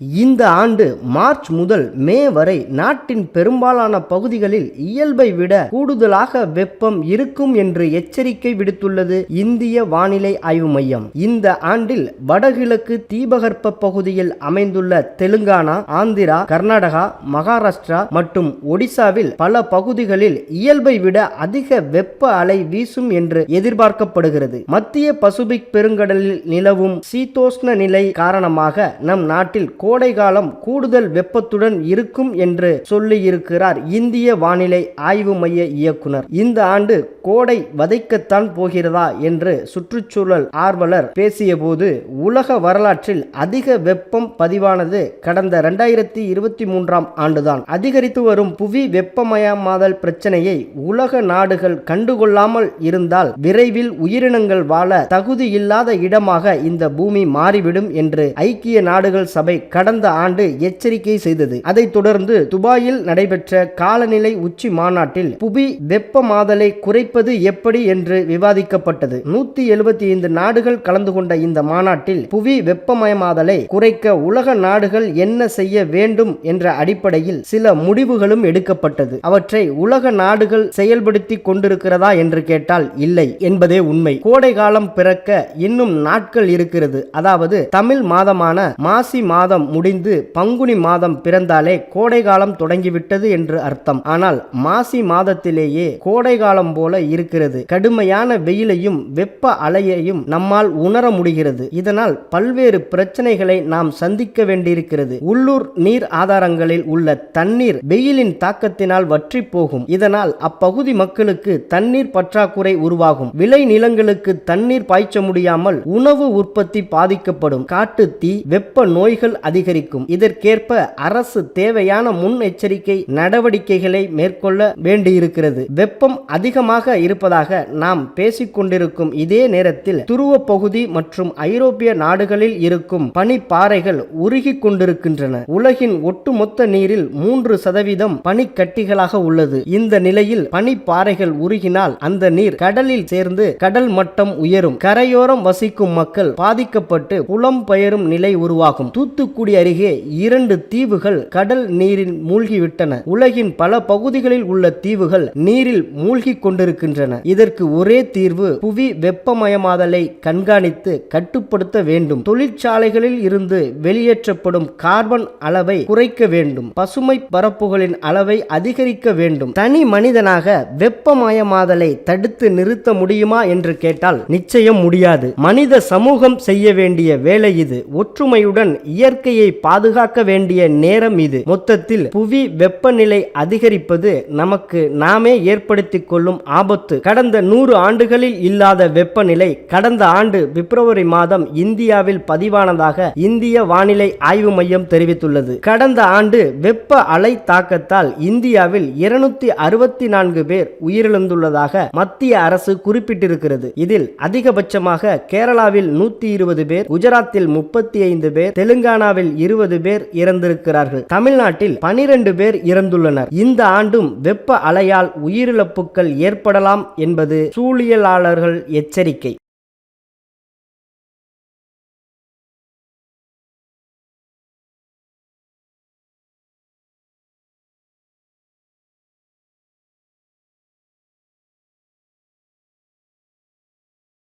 இந்த ஆண்டு மார்ச் முதல் மே வரை நாட்டின் பெரும்பாலான பகுதிகளில் இயல்பை விட கூடுதலாக வெப்பம் இருக்கும் என்று எச்சரிக்கை விடுத்துள்ளது இந்திய வானிலை ஆய்வு மையம். இந்த ஆண்டில் வடகிழக்கு தீபகற்ப பகுதியில் அமைந்துள்ள தெலுங்கானா ஆந்திரா கர்நாடகா மகாராஷ்டிரா மற்றும் ஒடிசாவில் பல பகுதிகளில் இயல்பை விட அதிக வெப்ப அலை வீசும் என்று எதிர்பார்க்கப்படுகிறது. மத்திய பசுபிக் பெருங்கடலில் நிலவும் சீதோஷ்ண நிலை காரணமாக நம் நாட்டில் கோடை காலம் கூடுதல் வெப்பத்துடன் இருக்கும் என்று சொல்லியிருக்கிறார் இந்திய வானிலை ஆய்வு மைய இயக்குனர். இந்த ஆண்டு கோடை வதைக்கத்தான் போகிறதா என்று சுற்றுச்சூழல் ஆர்வலர் பேசியபோது உலக வரலாற்றில் அதிக வெப்பம் பதிவானது கடந்த இரண்டாயிரத்தி இருபத்தி மூன்றாம் ஆண்டுதான். அதிகரித்து வரும் புவி வெப்பமயமாதல் பிரச்சனையை உலக நாடுகள் கண்டுகொள்ளாமல் இருந்தால் விரைவில் உயிரினங்கள் வாழ தகுதியில்லாத இடமாக இந்த பூமி மாறிவிடும் என்று ஐக்கிய நாடுகள் சபை கடந்த ஆண்டு எச்சரிக்கை செய்தது. அதைத் தொடர்ந்து துபாயில் நடைபெற்ற காலநிலை உச்சி மாநாட்டில் புவி வெப்பமாதலை குறைப்பது எப்படி என்று விவாதிக்கப்பட்டது. நூத்தி எழுபத்தி ஐந்து நாடுகள் கலந்து கொண்ட இந்த மாநாட்டில் புவி வெப்பமயமாதலை குறைக்க உலக நாடுகள் என்ன செய்ய வேண்டும் என்ற அடிப்படையில் சில முடிவுகளும் எடுக்கப்பட்டது. அவற்றை உலக நாடுகள் செயல்படுத்தி கொண்டிருக்கிறதா என்று கேட்டால் இல்லை என்பதே உண்மை. கோடை காலம் பிறக்க இன்னும் நாட்கள் இருக்கிறது. அதாவது தமிழ் மாதமான மாசி மாதம் முடிந்து பங்குனி மாதம் பிறந்தாலே கோடை காலம் தொடங்கிவிட்டது என்று அர்த்தம். ஆனால் மாசி மாதத்திலேயே கோடை காலம் போல இருக்கிறது. கடுமையான வெயிலையும் வெப்ப அலையையும் நம்மால் உணர முடிகிறது. இதனால் பல்வேறு பிரச்சனைகளை நாம் சந்திக்க வேண்டியிருக்கிறது. உள்ளூர் நீர் ஆதாரங்களில் உள்ள தண்ணீர் வெயிலின் தாக்கத்தினால் வற்றி போகும் இதனால் அப்பகுதி மக்களுக்கு தண்ணீர் பற்றாக்குறை உருவாகும். விளை நிலங்களுக்கு தண்ணீர் பாய்ச்ச முடியாமல் உணவு உற்பத்தி பாதிக்கப்படும். காட்டு தீ வெப்ப நோய்கள் அதிகரிக்கும். இதற்கேற்ப அரசு தேவையான முன்னெச்சரிக்கை நடவடிக்கைகளை மேற்கொள்ள வேண்டியிருக்கிறது. வெப்பம் அதிகமாக இருப்பதாக நாம் பேசிக்கொண்டிருக்கும் இதே நேரத்தில் துருவ பகுதி மற்றும் ஐரோப்பிய நாடுகளில் இருக்கும் பனிப்பாறைகள் உருகி கொண்டிருக்கின்றன. உலகின் ஒட்டுமொத்த நீரில் மூன்று சதவீதம் பனிக்கட்டிகளாக உள்ளது. இந்த நிலையில் பனிப்பாறைகள் உருகினால் அந்த நீர் கடலில் சேர்ந்து கடல் மட்டம் உயரும். கரையோரம் வசிக்கும் மக்கள் பாதிக்கப்பட்டு புலம்பெயரும் நிலை உருவாகும். தூத்துக்குடி அருகே இரண்டு தீவுகள் கடல் நீரில் மூழ்கிவிட்டன. உலகின் பல பகுதிகளில் உள்ள தீவுகள் நீரில் மூழ்கி கொண்டிருக்கின்றன இதற்கு ஒரே தீர்வு புவி வெப்பமயமாதலை கண்காணித்து கட்டுப்படுத்த வேண்டும். தொழிற்சாலைகளில் இருந்து வெளியேற்றப்படும் கார்பன் அளவை குறைக்க வேண்டும். பசுமை பரப்புகளின் அளவை அதிகரிக்க வேண்டும். தனி மனிதனாக வெப்பமயமாதலை தடுத்து நிறுத்த முடியுமா என்று கேட்டால் நிச்சயம் முடியாது. மனித சமூகம் செய்ய வேண்டிய வேலை இது. ஒற்றுமையுடன் இயற்கையை பாதுகாக்க வேண்டிய நேரம் இது. மொத்தத்தில் புவி வெப்பநிலை அதிகரிப்பது நமக்கு நாமே ஏற்படுத்திக் கொள்ளும் ஆபத்து கடந்த நூறு ஆண்டுகளில் இல்லாத வெப்பநிலை கடந்த ஆண்டு பிப்ரவரி மாதம் இந்தியாவில் பதிவானதாக இந்திய வானிலை ஆய்வு மையம் தெரிவித்துள்ளது. கடந்த ஆண்டு வெப்ப அலை தாக்கத்தால் இந்தியாவில் இருநூத்தி அறுபத்தி நான்கு பேர் உயிரிழந்துள்ளதாக மத்திய அரசு குறிப்பிட்டிருக்கிறது. இதில் அதிகபட்சமாக கேரளாவில் நூத்தி இருபது பேர் குஜராத்தில் முப்பத்தி ஐந்து பேர் தெலுங்கானாவில் இருபது பேர் இறந்திருக்கிறார்கள். தமிழ்நாட்டில் பனிரெண்டு பேர் இறந்துள்ளனர். இந்த ஆண்டும் வெப்ப அலையால் உயிரிழப்புகள் ஏற்படலாம் என்பது சூழியலாளர்கள் எச்சரிக்கை.